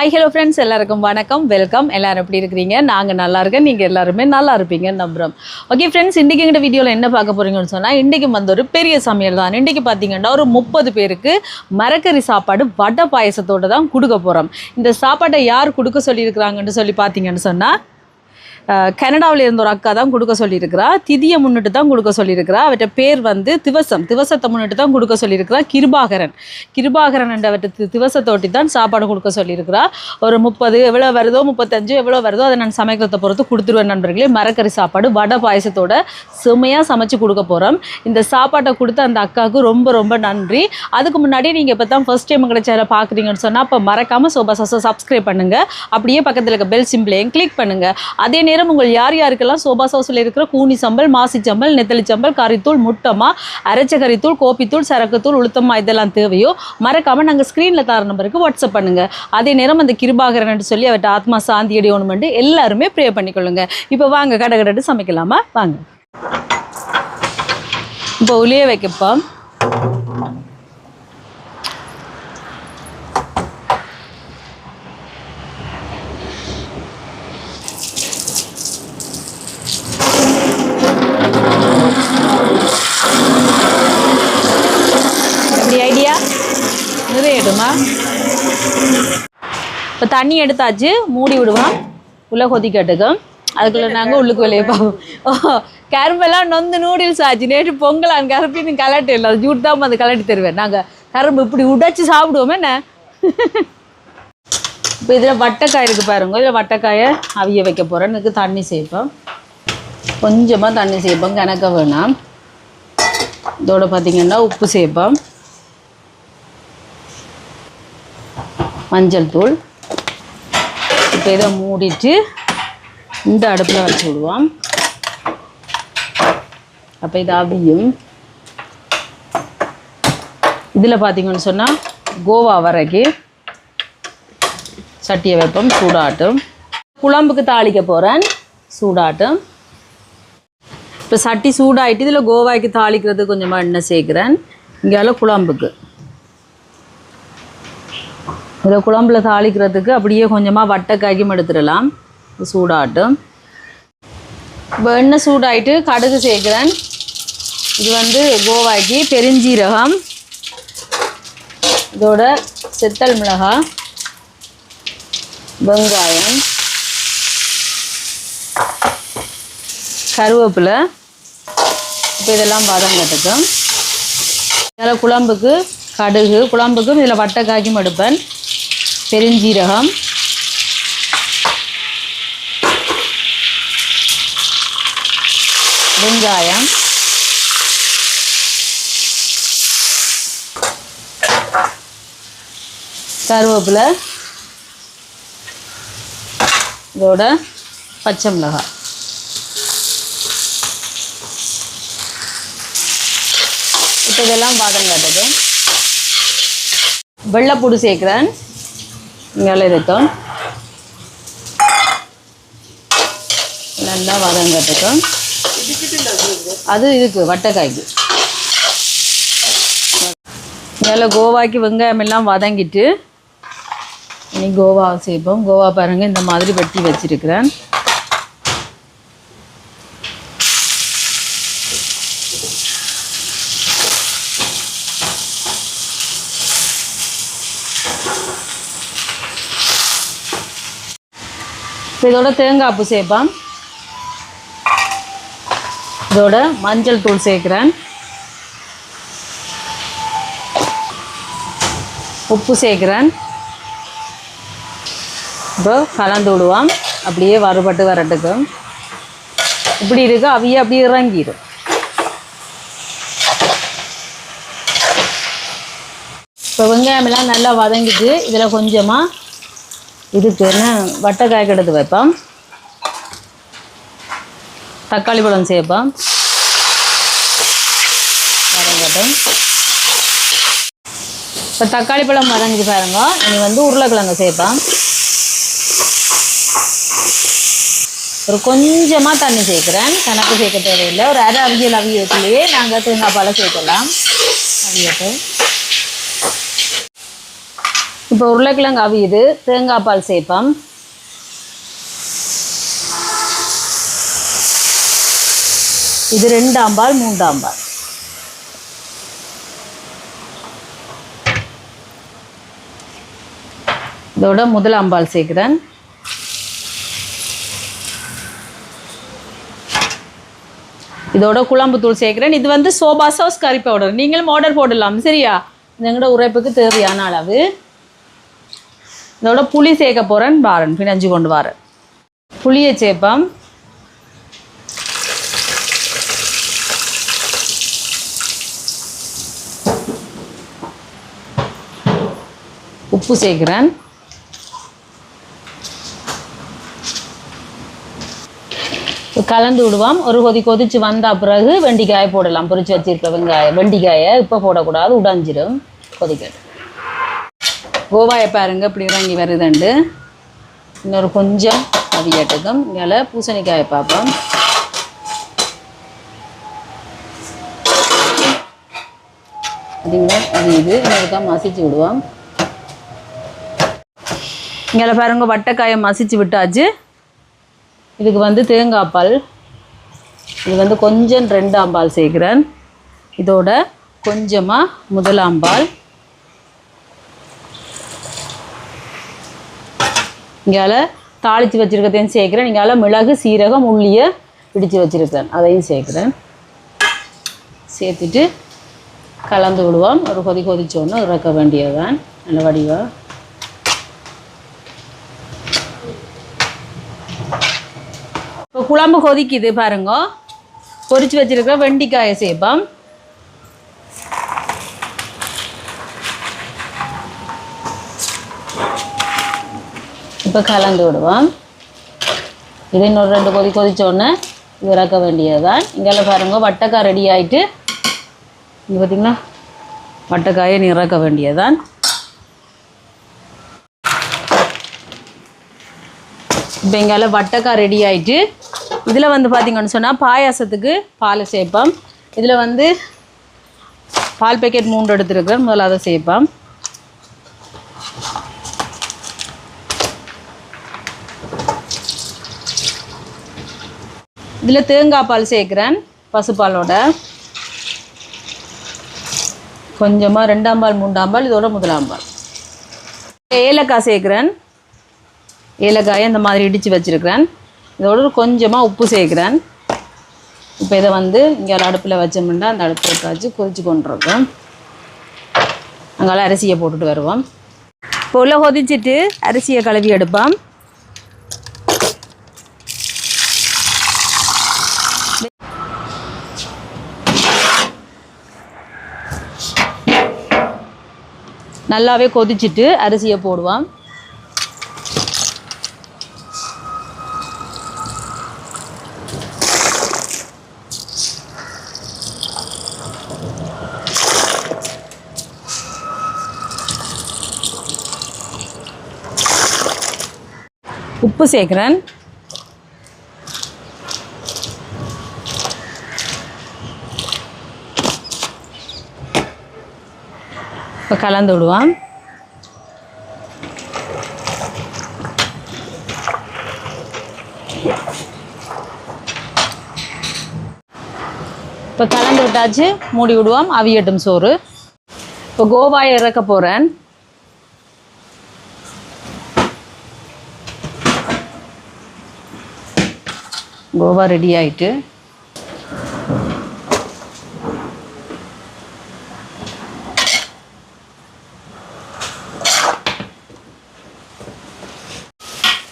Hi hello friends எல்லாருக்கும் வணக்கம். Welcome எல்லோரும் எப்படி இருக்கிறீங்க? நாங்கள் நல்லா இருக்கேன் நீங்கள் எல்லாருமே நல்லா இருப்பீங்கன்னு நம்புகிறோம் ஓகே ஃப்ரெண்ட்ஸ் இன்றைக்கி எங்கள் வீடியோவில் என்ன பார்க்க போகிறீங்கன்னு சொன்னால் இன்றைக்கி வந்து ஒரு பெரிய சமையல் தான். இன்றைக்கி பார்த்தீங்கன்னா ஒரு முப்பது பேருக்கு மரக்கறி சாப்பாடு வடை பாயசத்தோடு தான் கொடுக்க போகிறோம் இந்த சாப்பாட்டை யார் கொடுக்க சொல்லியிருக்கிறாங்கன்னு சொல்லி பார்த்தீங்கன்னு சொன்னால் கனடாவில் இருந்த ஒரு அக்கா தான் கொடுக்க சொல்லியிருக்கிறா. திதியை முன்னிட்டு தான் கொடுக்க சொல்லியிருக்கிறா. அவற்ற பேர் வந்து திவசம். திவசத்தை முன்னிட்டு தான் கொடுக்க சொல்லியிருக்கிறா. கிருபாகரன். கிருபாகரன் என்றவற்ற திவசத்தோட்டி தான் சாப்பாடு கொடுக்க சொல்லியிருக்கிறா. ஒரு முப்பது எவ்வளோ வருதோ முப்பத்தஞ்சு எவ்வளோ வருதோ அதை நான் சமைக்கிறத பொறுத்து கொடுத்துருவேன் நண்பர்களே. மரக்கறி சாப்பாடு வடை பாயசத்தோட செம்மையாக சமைச்சு கொடுக்க போகிறோம் இந்த சாப்பாட்டை கொடுத்த அந்த அக்காவுக்கு ரொம்ப ரொம்ப நன்றி. அதுக்கு முன்னாடி நீங்கள் இப்போ தான் ஃபஸ்ட் டைம் எங்களை சேனல் பார்க்குறீங்கன்னு சொன்னால் அப்போ மறக்காமல் சோபா சாஸை சப்ஸ்கிரைப் பண்ணுங்கள் அப்படியே பக்கத்தில் இருக்க பெல் சிம்பிளையும் கிளிக் பண்ணுங்கள் அதே நேரம் உங்கள் யார் யாருக்கெல்லாம் சோபா சோசில் இருக்கிற கூனி சம்பல் மாசி சம்பல் நெத்தலி சம்பல் கறித்தூள் முட்டமா அரைச்ச கறித்தூள் கோப்பித்தூள் சரக்குத்தூள் உளுத்தமா இதெல்லாம் தேவையோ மறக்காமல் நாங்கள் ஸ்க்ரீனில் தர நம்பருக்கு வாட்ஸ்அப் பண்ணுங்கள் அதே நேரம் அந்த கிருபாகரன் சொல்லி அவர்கிட்ட ஆத்மா சாந்தி அடையணுமெண்டு எல்லாருமே ப்ரே பண்ணிக்கொள்ளுங்க. இப்போ வாங்க கடை கடை சமைக்கலாமா? வாங்க. இப்போ உளிய வைக்கப்போம் எப்படி ஐடியா நிறையட்டுமா இப்போ தண்ணி எடுத்தாச்சு மூடி விடுவோம். உள்ள கொதிக்கட்டுக்கும் அதுக்குள்ளே நாங்கள் உள்ளுக்கு வெளியே பார்ப்போம் ஓ கரும்பெல்லாம் நொந்து நூடுல்ஸ் ஆச்சு. நேற்று பொங்கலான் கருப்பி கலட்டு இல்லை. அது ஜூட் தான் வந்து கலட்டி தருவேன். நாங்கள் கரும்பு இப்படி உடைச்சி சாப்பிடுவோமே என்ன? இப்போ இதில் வட்டைக்காய் இருக்குது பாருங்க. இதில் வட்டைக்காயை அவிய வைக்க போகிறேன் எனக்கு தண்ணி சேர்ப்போம். கொஞ்சமாக தண்ணி சேர்ப்போம். கணக்க வேணாம். இதோட பார்த்திங்கன்னா உப்பு சேர்ப்போம். மஞ்சள் தூள். இப்போ இதை மூடிட்டு இந்த அடுப்பில் வச்சு விடுவோம். அப்போ இது அவியும். இதில் பார்த்தீங்கன்னு சொன்னால் கோவா வரைக்கு சட்டியை வைப்போம் சூடாட்டும். குழம்புக்கு தாளிக்க போகிறேன் சூடாட்டும். இப்போ சட்டி சூடாயிட்டு இதில் கோவாய்க்கு தாளிக்கிறதுக்கு கொஞ்சமாக எண்ணெய் சேர்க்குறேன். இங்கே குழம்புக்கு. இதில் குழம்புல தாளிக்கிறதுக்கு அப்படியே கொஞ்சமாக வட்டைக்காய்க்கும் எடுத்துடலாம். சூடாட்டும் இப்போ எண்ணெய் சூடாயிட்டு கடுகு சேர்க்குறேன். இது வந்து கோவாக்கி பெருஞ்சீரகம். இதோட செத்தல் மிளகாய் வெங்காயம். கருவேப்பிலை. இப்போ இதெல்லாம் பதம் கட்டுக்கும் இதில் குழம்புக்கு கடுகு குழம்புக்கும் இதில் வட்டைக்காய்க்கும் எடுப்பேன். பெருஞ்சீரகம். வெங்காயம். கருவேப்பிலை. இதோட பச்சை மிளகாய். இப்போ இதெல்லாம் பாதம் காட்டுது. வெள்ளைப்பூடு சேர்க்குறேன். மேலே இருக்கும் நல்லா வதங்கட்டுக்கும் அது இதுக்கு வட்டைக்காய்க்கு மேலே கோவாக்கு வெங்காயம் எல்லாம் வதங்கிட்டு இனி கோவா சேர்ப்போம் கோவா பாருங்க இந்த மாதிரி வெட்டி வச்சுருக்கிறேன். இதோட தேங்காய் பூ சேர்ப்பான் இதோட மஞ்சள் தூள் சேர்க்குறேன். உப்பு சேர்க்குறேன். இப்போ கலந்து விடுவோம். அப்படியே வறுபட்டு வரட்டுக்கும் இப்படி இருக்கு அவையே அப்படியே இறங்கிடும். இப்போ வெங்காயமெல்லாம் நல்லா வதங்கிட்டு இதில் கொஞ்சமாக இதுக்கு என்ன வட்டைக்காய்க்கு எடுத்து வைப்போம். தக்காளி பழம் சேர்ப்போம். வதங்கட்டும் இப்போ தக்காளி பழம் வதங்கி பாருங்க. இனி வந்து உருளைக்கிழங்கு சேர்ப்போம். ஒரு கொஞ்சமாக தண்ணி சேர்க்குறேன். கணக்கு சேர்க்க தேவையில்லை. ஒரு அரை அவியல் அவியத்துலேயே நாங்கள் தேங்காய் பாலை சேர்க்கலாம். அவியட்டும். இப்போ உருளைக்கிழங்கு அவியுது. தேங்காய் பால் சேர்ப்போம். இது ரெண்டாம் பால் மூன்றாம் பால். இதோட முதலாம் பால் சேர்க்குறேன். இதோட குழம்பு தூள் சேர்க்குறேன். இது வந்து சோபா சாஸ் கறி பவுடர் நீங்களும் ஆர்டர் போடலாம். சரியா? எங்களோட உரைப்புக்கு தேவையான அளவு. இதோட புளி சேர்க்க போகிறேன் பாரன் பிணைஞ்சு கொண்டு வரேன் புளியை சேர்ப்போம். உப்பு சேர்க்குறேன். கலந்து விடுவோம். ஒரு கொதி கொதிச்சு வந்த பிறகு வெண்டிக்காயை போடலாம். பொறிச்சு வச்சிருக்க வெங்காயம் வெண்டிக்காயை இப்போ போடக்கூடாது. உடஞ்சிடும் கொதிக்கட்டும். கோவாயை பாருங்க இப்படி இறங்கி வருதுண்டு. இன்னொரு கொஞ்சம் அவியட்டுக்கும் இங்கே பூசணிக்காயை பார்ப்போம். அதுங்களா அது இது. இன்னொருக்கா மசிச்சு விடுவோம். இங்கே பாருங்க வட்டைக்காயை மசிச்சு விட்டாச்சு. இதுக்கு வந்து தேங்காய் பால். இது வந்து கொஞ்சம் ரெண்டாம் பால் சேர்க்குறேன். இதோட கொஞ்சமாக முதலாம் பால். இங்கால தாளித்து வச்சுருக்கதையும் சேர்க்குறேன். இங்கால மிளகு சீரகம் உள்ளியை பிடிச்சு வச்சுருக்கேன். அதையும் சேர்க்குறேன். சேர்த்துட்டு கலந்து விடுவோம். ஒரு கொதி கொதிச்சோன்னு இறக்க வேண்டியதுதான். நல்ல வடிவாக இப்போ குழம்பு கொதிக்குது பாருங்க. பொரிச்சு வச்சுருக்க வெண்டிக்காயை சேர்ப்போம். இப்போ கலந்து விடுவோம். இது இன்னொரு ரெண்டு கொதி கொதிச்சோடனே இறக்க வேண்டியது தான் இங்கெல்லாம் பாருங்க வட்டைக்காய் ரெடி ஆகிட்டு இங்கே பார்த்தீங்களா வட்டைக்காயை நீ இறக்க வேண்டியதுதான். இப்போ எங்கால வட்டைக்காய் ரெடி ஆகிட்டு இதில் வந்து பார்த்தீங்கன்னு சொன்னால் பாயாசத்துக்கு பால் சேர்ப்போம். இதில் வந்து பால் பேக்கெட் மூன்று எடுத்துருக்கேன் முதல்ல அதை சேர்ப்போம். இதில் தேங்காய் பால் சேர்க்குறேன் பசுப்பாலோட. கொஞ்சமாக ரெண்டாம் பால் மூன்றாம் பால் இதோட முதலாம் பால். ஏலக்காய் சேர்க்குறேன். ஏலக்காயை இந்த மாதிரி இடித்து வச்சுருக்கிறேன். இதோட கொஞ்சமாக உப்பு சேர்க்குறேன். இப்போ இதை வந்து இங்கே அடுப்பில் வச்சோம்னா அந்த அடுப்பில் காய்ச்சி கொதிச்சு கொண்டுருக்கோம். அங்கால அரிசியை போட்டுட்டு வருவோம். இப்போ உள்ள கொதிச்சிட்டு அரிசியை கழுவி எடுப்போம். நல்லாவே கொதிச்சிட்டு அரிசியை போடுவான். உப்பு சேர்க்குறேன். இப்போ கலந்து விடுவோம் இப்போ கலந்து விட்டாச்சு மூடி விடுவோம் அவியட்டும் சோறு இப்போ கோவாயை இறக்க போகிறேன் கோவா ரெடி ஆயிட்டு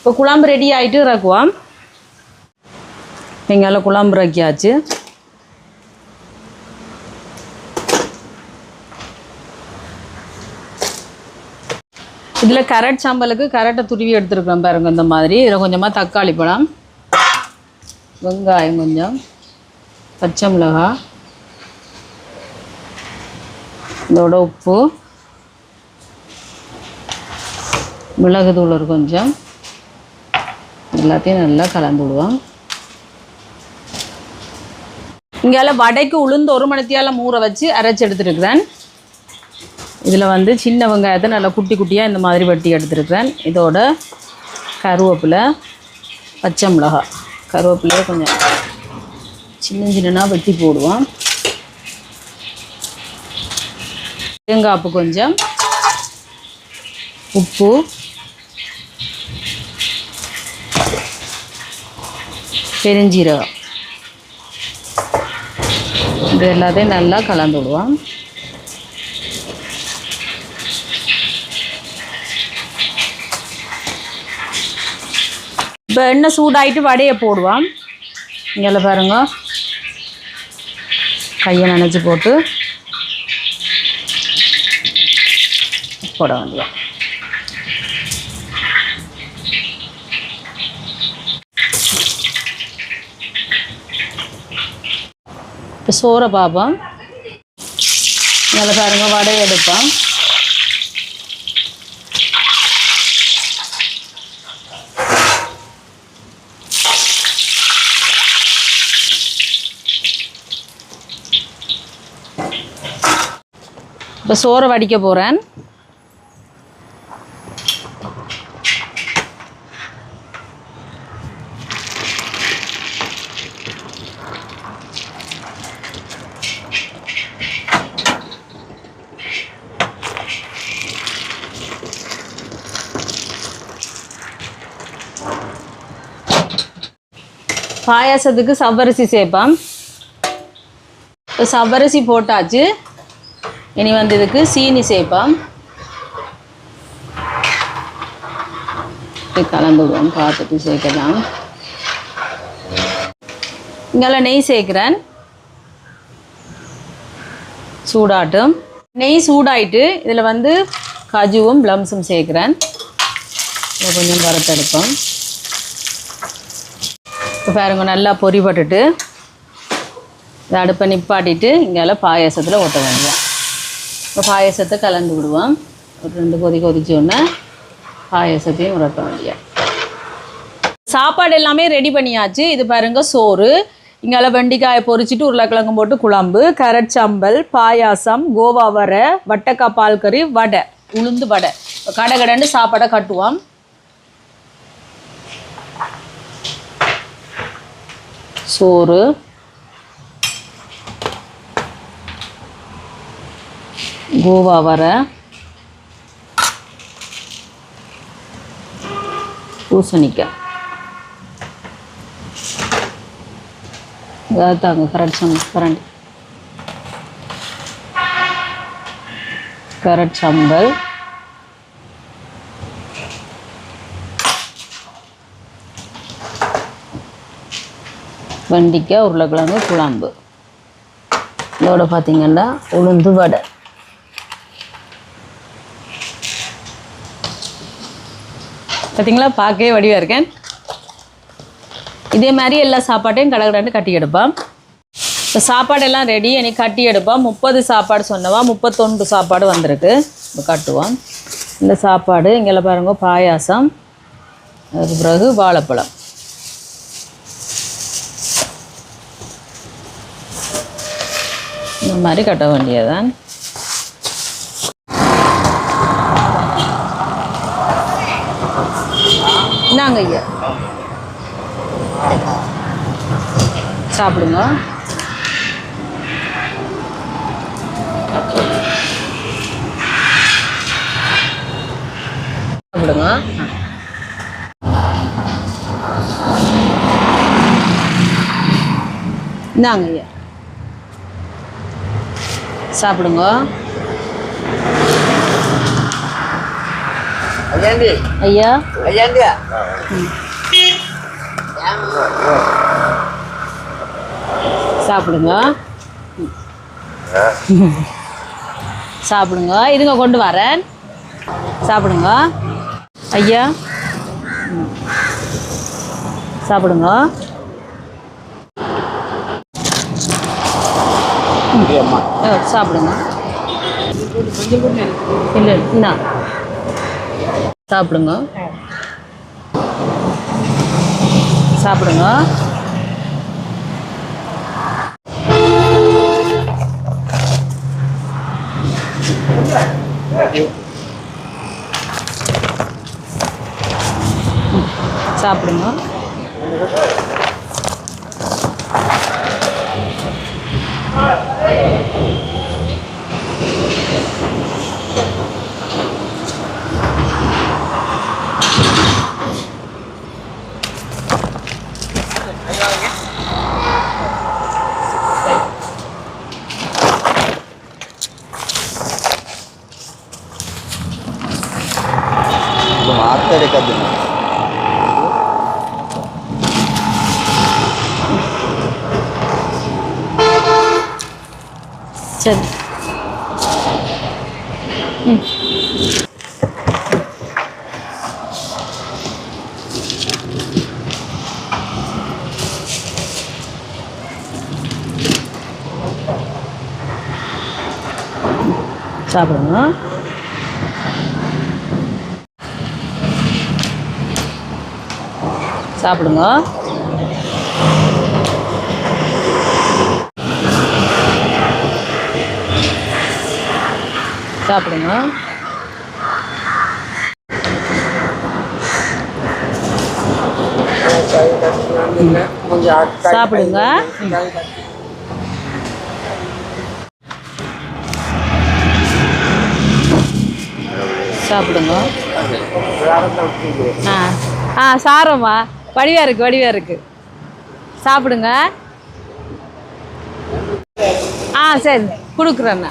இப்போ குழம்பு ரெடி ஆகிட்டு இறக்குவோம் எங்கால குழம்பு இறக்கியாச்சு இதில் கரட் சாம்பலுக்கு கரட்டை துருவி எடுத்துருக்கோம் பாருங்க இந்த மாதிரி. இதில் கொஞ்சமாக தக்காளி பழம் வெங்காயம் கொஞ்சம் பச்சை மிளகா இதோட உப்பு மிளகு ஒரு கொஞ்சம். எல்லாத்தையும் நல்லா கலந்து விடுவோம் இங்கால வடைக்கு உளுந்து ஒரு மணித்தியால மூற வச்சு அரைச்சி எடுத்துருக்குறேன். இதில் வந்து சின்ன வெங்காயத்தை நல்லா குட்டி குட்டியாக இந்த மாதிரி வெட்டி எடுத்துருக்கிறேன். இதோட கருவேப்பிலை பச்சை மிளகா. கருவேப்பிலையை கொஞ்சம் சின்ன சின்னனாக வெட்டி போடுவோம். தேங்காய்ப்பு கொஞ்சம் உப்பு பெருஞ்சீரகம். இது எல்லாத்தையும் நல்லா கலந்து விடுவோம். இப்போ எண்ணெய் சூடாயிட்டு வடையை போடுவோம். இங்கே பாருங்க. கையை நினச்சி போட்டு போட வேண்டியது. இப்போ சோறை பார்ப்போம் நல்லா பாருங்க வடையை எடுப்போம் இப்போ சோறை வடிக்க போகிறேன் பாயாசத்துக்கு சவ்வரிசி சேர்ப்பேன் இப்போ சவ்வரிசி போட்டாச்சு. இனி வந்து இதுக்கு சீனி சேர்ப்போம் கலந்துடுவோம் பார்த்துட்டு சேர்க்கலாம். இங்கே நெய் சேர்க்குறேன். சூடாட்டும். நெய் சூடாயிட்டு இதில் வந்து கஜுவும் ப்ளம்ஸும் சேர்க்குறேன். இதை கொஞ்சம் வரத்தெடுப்போம் இப்போ பாருங்க நல்லா பொரிபட்டுட்டு இதை அடுப்பை நிப்பாட்டிட்டு இங்கால பாயாசத்தில் ஊற்ற வேண்டியோம் இப்போ பாயாசத்தை கலந்து விடுவோம். ஒரு ரெண்டு கொதி கொதிச்சோடனே பாயாசத்தையும் உரட்ட வேண்டிய சாப்பாடு எல்லாமே ரெடி பண்ணியாச்சு. இது பாருங்க சோறு. இங்கால வெண்டிக்காயை பொரிச்சிட்டு உருளைக்கிழங்கு போட்டு குழம்பு கரட் சம்பல் பாயாசம் கோவா வரை வட்டக்காய் பால் கறி வடை உளுந்து வடை. இப்போ கடை கடைன்னு சாப்பாடை கட்டுவோம். சோறு. கோவா வரை. பூசணிக்காய். இதாவது தாங்க கரட் சம் கரண்ட். கரட் சம்பல். வெண்டிக்காய் உருளைக்கிழங்கு குழம்பு. இதோட பார்த்திங்கன்னா உளுந்து வடை. பார்த்தீங்களா பார்க்கவே வடிவாக இருக்கேன். இதே மாதிரி எல்லா சாப்பாட்டையும் கடகடன்னு கட்டி எடுப்போம். இப்போ சாப்பாடெல்லாம் ரெடி எனக்கு கட்டி எடுப்போம். முப்பது சாப்பாடு சொன்னவா முப்பத்தொன்று சாப்பாடு வந்திருக்கு. இப்போ கட்டுவோம். இந்த சாப்பாடு இங்கே பாருங்க பாயாசம். அதுக்கு பிறகு வாழைப்பழம். இந்த மாதிரி கட்ட வேண்டியதான் இந்தாங்க ஐயா. சாப்பிடுங்க. சாப்பிடுங்க. இந்தாங்க ஐயா. சாப்பிடுங்க. ஐயா. சாப்பிடுங்க. சாப்பிடுங்க. இதுங்க கொண்டு வரேன். சாப்பிடுங்க. ஐயா. ம். சாப்பிடுங்க. ஆ, சாப்பிடுங்க. இல்லை இந்தா சாப்பிடுங்க. சாப்பிடுங்க. சரி. சாப்பிடுங்க. சாப்பிடுங்க. சாப்பிடுங்க. சாப்பிடுங்க. சாப்பிடுங்க. ஆ. ஆ சாரம்மா. வடிவா இருக்கு வடிவா இருக்கு. சாப்பிடுங்க. ஆ சரி. கொடுக்குறேண்ணா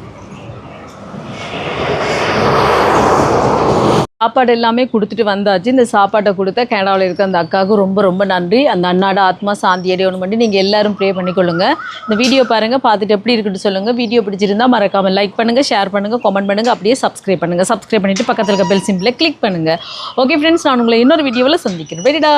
சாப்பாடு எல்லாமே கொடுத்துட்டு வந்தாச்சு. இந்த சாப்பாட்டை கொடுத்த கனடாவில் இருக்க அந்த அக்காவுக்கு ரொம்ப ரொம்ப நன்றி. அந்த அண்ணாட ஆத்மா சாந்தி அடையணும் பண்ணி நீங்கள் எல்லாரும் ப்ரே பண்ணிக்கொள்ளுங்க. இந்த வீடியோ பாருங்கள் பார்த்துட்டு எப்படி இருக்குன்னு சொல்லுங்கள் வீடியோ பிடிச்சிருந்தா மறக்காமல் லைக் பண்ணுங்கள் ஷேர் பண்ணுங்கள் கமெண்ட் பண்ணுங்கள் அப்படியே சப்ஸ்கிரைப் பண்ணுங்கள் சப்ஸ்கிரைப் பண்ணிவிட்டு பக்கத்தில் இருக்க பெல் சிம்பிளை கிளிக் பண்ணுங்கள் ஓகே ஃப்ரெண்ட்ஸ் நான் உங்களை இன்னொரு வீடியோவில் சந்திக்கிறேன். வெரிடா